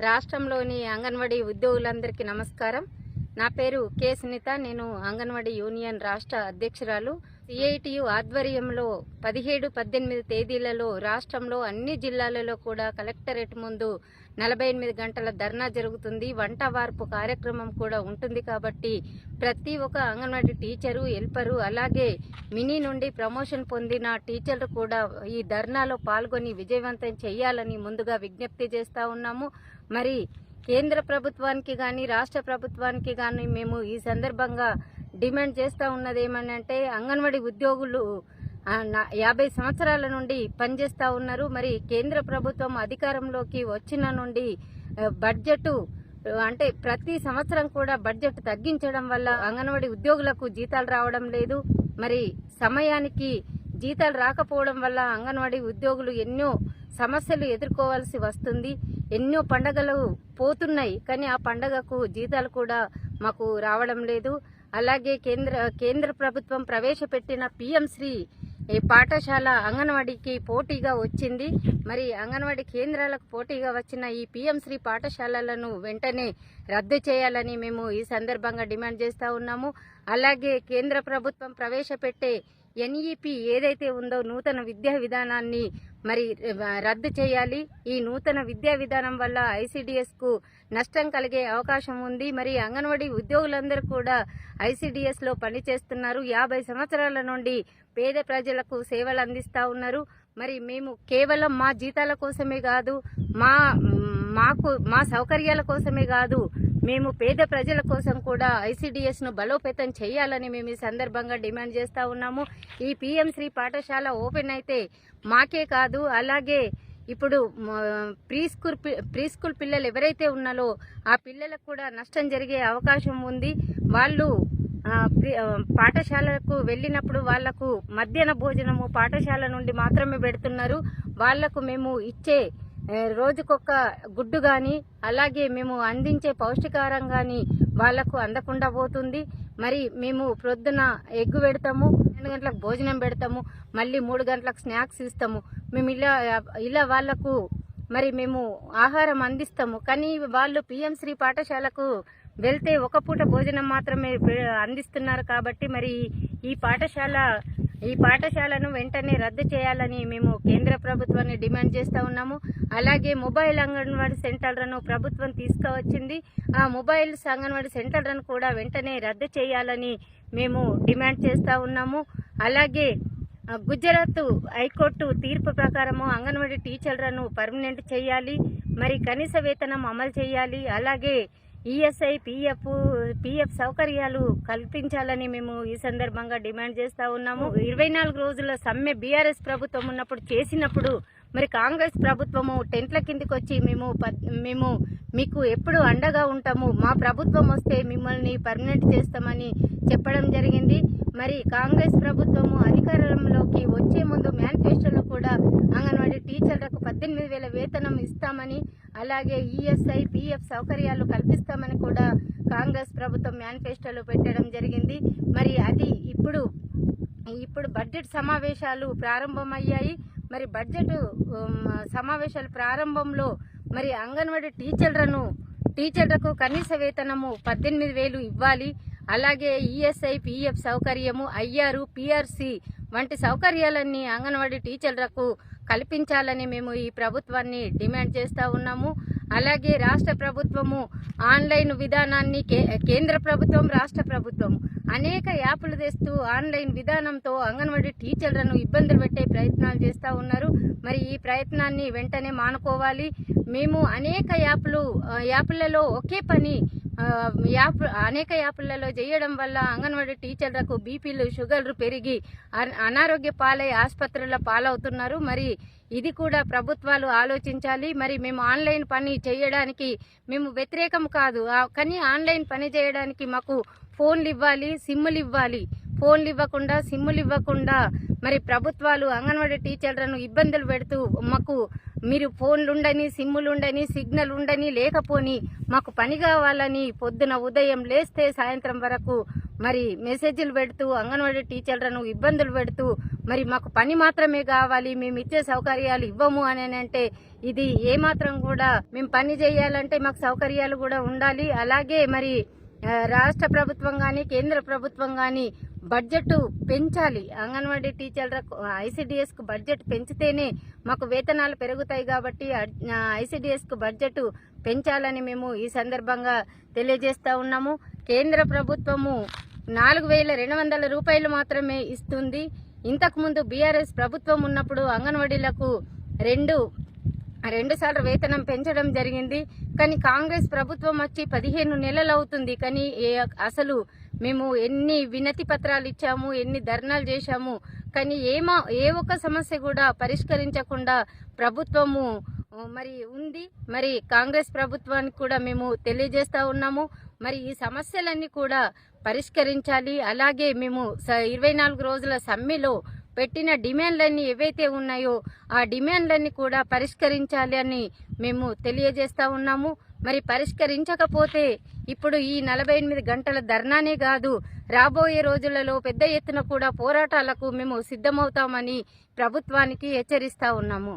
రాష్ట్రంలోని అంగన్వాడీ ఉద్యోగులందరికీ నమస్కారం. నా పేరు కె సునీత. నేను అంగన్వాడీ యూనియన్ రాష్ట్ర అధ్యక్షురాలు. సిఐటియు ఆధ్వర్యంలో పదిహేడు పద్దెనిమిది తేదీలలో రాష్ట్రంలో అన్ని జిల్లాలలో కూడా కలెక్టరేట్ ముందు నలభై ఎనిమిది గంటల ధర్నా జరుగుతుంది. వంట వార్పు కార్యక్రమం కూడా ఉంటుంది కాబట్టి ప్రతి ఒక్క అంగన్వాడీ టీచరు హెల్పరు అలాగే మినీ నుండి ప్రమోషన్ పొందిన టీచర్లు కూడా ఈ ధర్నాలో పాల్గొని విజయవంతం చేయాలని ముందుగా విజ్ఞప్తి చేస్తూ ఉన్నాము. మరి కేంద్ర ప్రభుత్వానికి కానీ రాష్ట్ర ప్రభుత్వానికి కానీ మేము ఈ సందర్భంగా డిమాండ్ చేస్తూ ఉన్నది ఏమనంటే అంగన్వాడీ ఉద్యోగులు నా- యాభై సంవత్సరాల నుండి పనిచేస్తూ ఉన్నారు. మరి కేంద్ర ప్రభుత్వం అధికారంలోకి వచ్చిన నుండి బడ్జెట్ అంటే ప్రతి సంవత్సరం కూడా బడ్జెట్ తగ్గించడం వల్ల అంగన్వాడీ ఉద్యోగులకు జీతాలు రావడం లేదు. మరి సమయానికి జీతాలు రాకపోవడం వల్ల అంగన్వాడీ ఉద్యోగులు ఎన్నో సమస్యలు ఎదుర్కోవాల్సి వస్తుంది. ఎన్నో పండగలు పోతున్నాయి కానీ ఆ పండగకు జీతాలు కూడా మాకు రావడం లేదు. అలాగే కేంద్ర కేంద్ర ప్రభుత్వం ప్రవేశపెట్టిన పిఎం శ్రీ ఈ పాఠశాల అంగన్వాడీకి పోటీగా వచ్చింది. మరి అంగన్వాడీ కేంద్రాలకు పోటీగా వచ్చిన ఈ పిఎం శ్రీ పాఠశాలలను వెంటనే రద్దు చేయాలని మేము ఈ సందర్భంగా డిమాండ్ చేస్తూ ఉన్నాము. అలాగే కేంద్ర ప్రభుత్వం ప్రవేశపెట్టే ఎన్ఈపి ఏదైతే ఉందో నూతన విద్యా విధానాన్ని మరి రద్దు చేయాలి. ఈ నూతన విద్యా విధానం వల్ల ఐసిడిఎస్కు నష్టం కలిగే అవకాశం ఉంది. మరి అంగన్వాడీ ఉద్యోగులందరూ కూడా ఐసిడిఎస్లో పనిచేస్తున్నారు. యాభై సంవత్సరాల నుండి పేద ప్రజలకు సేవలు అందిస్తా ఉన్నారు. మరి మేము కేవలం మా జీతాల కోసమే కాదు మా మాకు మా సౌకర్యాల కోసమే కాదు మేము పేద ప్రజల కోసం కూడా ఐసీడీఎస్ను బలోపేతం చేయాలని మేము ఈ సందర్భంగా డిమాండ్ చేస్తా ఉన్నాము. ఈ పిఎం శ్రీ పాఠశాల ఓపెన్ అయితే మాకే కాదు అలాగే ఇప్పుడు preschool pre school pre school పిల్లలు ఎవరైతే ఉన్నారో ఆ పిల్లలకు కూడా నష్టం జరిగే అవకాశం ఉంది. వాళ్ళు పాఠశాలకు వెళ్ళినప్పుడు వాళ్ళకు మధ్యాహ్న భోజనము పాఠశాల నుండి మాత్రమే పెడుతున్నారు. వాళ్ళకు మేము ఇచ్చే రోజుకొక గుడ్డు కానీ అలాగే మేము అందించే పౌష్టికారం కానీ వాళ్ళకు అందకుండా పోతుంది. మరి మేము ప్రొద్దున ఎగ్గు పెడతాము రెండు గంటలకు భోజనం పెడతాము మళ్ళీ మూడు గంటలకు స్నాక్స్ ఇస్తాము. మేము ఇలా ఇలా వాళ్ళకు మరి మేము ఆహారం అందిస్తాము. కానీ వాళ్ళు పిఎం శ్రీ పాఠశాలకు వెళ్తే ఒక పూట భోజనం మాత్రమే అందిస్తున్నారు కాబట్టి మరి ఈ పాఠశాల ఈ పాఠశాలను వెంటనే రద్దు చేయాలని మేము కేంద్ర ప్రభుత్వాన్ని డిమాండ్ చేస్తూ ఉన్నాము. అలాగే మొబైల్ అంగన్వాడీ సెంటర్లను ప్రభుత్వం తీసుకువచ్చింది. ఆ మొబైల్ అంగన్వాడీ సెంటర్లను కూడా వెంటనే రద్దు చేయాలని మేము డిమాండ్ చేస్తూ ఉన్నాము. అలాగే గుజరాత్ హైకోర్టు తీర్పు ప్రకారము అంగన్వాడీ టీచర్లను పర్మనెంట్ చేయాలి. మరి కనీస వేతనం అమలు చేయాలి. అలాగే ఈఎస్ఐ పిఎఫ్ పిఎఫ్ సౌకర్యాలు కల్పించాలని మేము ఈ సందర్భంగా డిమాండ్ చేస్తా ఉన్నాము. ఇరవై నాలుగు రోజుల సమ్మె బీఆర్ఎస్ ప్రభుత్వం ఉన్నప్పుడు చేసినప్పుడు మరి కాంగ్రెస్ ప్రభుత్వము టెంట్ల కిందికి వచ్చి మేము మేము మీకు ఎప్పుడు అండగా ఉంటాము. మా ప్రభుత్వం వస్తే మిమ్మల్ని పర్మనెంట్ చేస్తామని చెప్పడం జరిగింది. మరి కాంగ్రెస్ ప్రభుత్వము అధికారంలోకి వచ్చే ముందు మేనిఫెస్టోలో కూడా అంగన్వాడీ టీచర్లకు పద్దెనిమిది వేల వేతనం ఇస్తామని అలాగే ఈఎస్ఐ పిఎఫ్ సౌకర్యాలు కల్పిస్తామని కూడా కాంగ్రెస్ ప్రభుత్వం మేనిఫెస్టోలో పెట్టడం జరిగింది. మరి అది ఇప్పుడు ఇప్పుడు బడ్జెట్ సమావేశాలు ప్రారంభమయ్యాయి. మరి బడ్జెట్ సమావేశాలు సమావేశాల ప్రారంభంలో మరి అంగన్వాడీ టీచర్లను టీచర్లకు కనీస వేతనము పద్దెనిమిది వేలు ఇవ్వాలి. అలాగే ఈఎస్ఐ పిఎఫ్ సౌకర్యము ఐఆర్ పిఆర్సి వంటి సౌకర్యాలన్నీ అంగన్వాడీ టీచర్లకు కల్పించాలని మేము ఈ ప్రభుత్వాన్ని డిమాండ్ చేస్తూ ఉన్నాము. అలాగే రాష్ట్ర ప్రభుత్వము ఆన్లైన్ విధానాన్ని కే- కేంద్ర ప్రభుత్వం రాష్ట్ర ప్రభుత్వం అనేక యాప్లు తెస్తూ ఆన్లైన్ విధానంతో అంగన్వాడీ టీచర్లను ఇబ్బందులు పెట్టే ప్రయత్నాలు చేస్తూ ఉన్నారు. మరి ఈ ప్రయత్నాన్ని వెంటనే మానుకోవాలి. మేము అనేక యాప్లు యాప్లలో ఒకే పని యాప్ అనేక యాప్లలో చేయడం వల్ల అంగన్వాడీ టీచర్లకు బీపీలు షుగర్లు పెరిగి అన- అనారోగ్య పాలై ఆసుపత్రుల పాలవుతున్నారు. మరి ఇది కూడా ప్రభుత్వాలు ఆలోచించాలి. మరి మేము ఆన్లైన్ పని చేయడానికి మేము వ్యతిరేకం కాదు. కానీ ఆన్లైన్ పని చేయడానికి మాకు ఫోన్లు ఇవ్వాలి సిమ్ములు ఇవ్వాలి. ఫోన్లు ఇవ్వకుండా సిమ్ములు ఇవ్వకుండా మరి ప్రభుత్వాలు అంగన్వాడీ టీచర్లను ఇబ్బందులు పెడుతూ మాకు మీరు ఫోన్లు ఉండని సిమ్ములు ఉండని సిగ్నల్ ఉండని లేకపోని మాకు పని కావాలని పొద్దున ఉదయం లేస్తే సాయంత్రం వరకు మరి మెసేజ్లు పెడుతూ అంగన్వాడీ టీచర్లను ఇబ్బందులు పెడుతూ మరి మాకు పని మాత్రమే కావాలి మేము ఇచ్చే సౌకర్యాలు ఇవ్వము అని అంటే ఇది ఏమాత్రం కూడా మేము పని చేయాలంటే మాకు సౌకర్యాలు కూడా ఉండాలి. అలాగే మరి రాష్ట్ర ప్రభుత్వం కానీ కేంద్ర ప్రభుత్వం కానీ బడ్జెట్ పెంచాలి. అంగన్వాడీ టీచర్లకు ఐసిడిఎస్కు బడ్జెట్ పెంచితేనే మాకు వేతనాలు పెరుగుతాయి కాబట్టి ఐసిడిఎస్కు బడ్జెట్ పెంచాలని మేము ఈ సందర్భంగా తెలియజేస్తూ ఉన్నాము. కేంద్ర ప్రభుత్వము నాలుగు వేల రెండు వందల రూపాయలు మాత్రమే ఇస్తుంది. ఇంతకుముందు బీఆర్ఎస్ ప్రభుత్వం ఉన్నప్పుడు అంగన్వాడీలకు రెండు రెండు సార్లు వేతనం పెంచడం జరిగింది. కానీ కాంగ్రెస్ ప్రభుత్వం వచ్చి పదిహేను నెలలు అవుతుంది. కానీ ఏ- అసలు మేము ఎన్ని వినతి పత్రాలు ఇచ్చాము ఎన్ని ధర్నాలు చేశాము కానీ ఏమో ఏ ఒక్క సమస్య కూడా పరిష్కరించకుండా ప్రభుత్వము మరి ఉంది. మరి కాంగ్రెస్ ప్రభుత్వానికి కూడా మేము తెలియజేస్తూ ఉన్నాము. మరి ఈ సమస్యలన్నీ కూడా పరిష్కరించాలి. అలాగే మేము స- ఇరవై నాలుగు రోజుల సమ్మెలో పెట్టిన డిమాండ్లన్నీ ఏవైతే ఉన్నాయో ఆ డిమాండ్లన్నీ కూడా పరిష్కరించాలి అని మేము తెలియజేస్తా ఉన్నాము. మరి పరిష్కరించకపోతే ఇప్పుడు ఈ నలభై ఎనిమిది గంటల ధర్నానే కాదు రాబోయే రోజులలో పెద్ద ఎత్తున కూడా పోరాటాలకు మేము సిద్ధమవుతామని ప్రభుత్వానికి హెచ్చరిస్తా ఉన్నాము.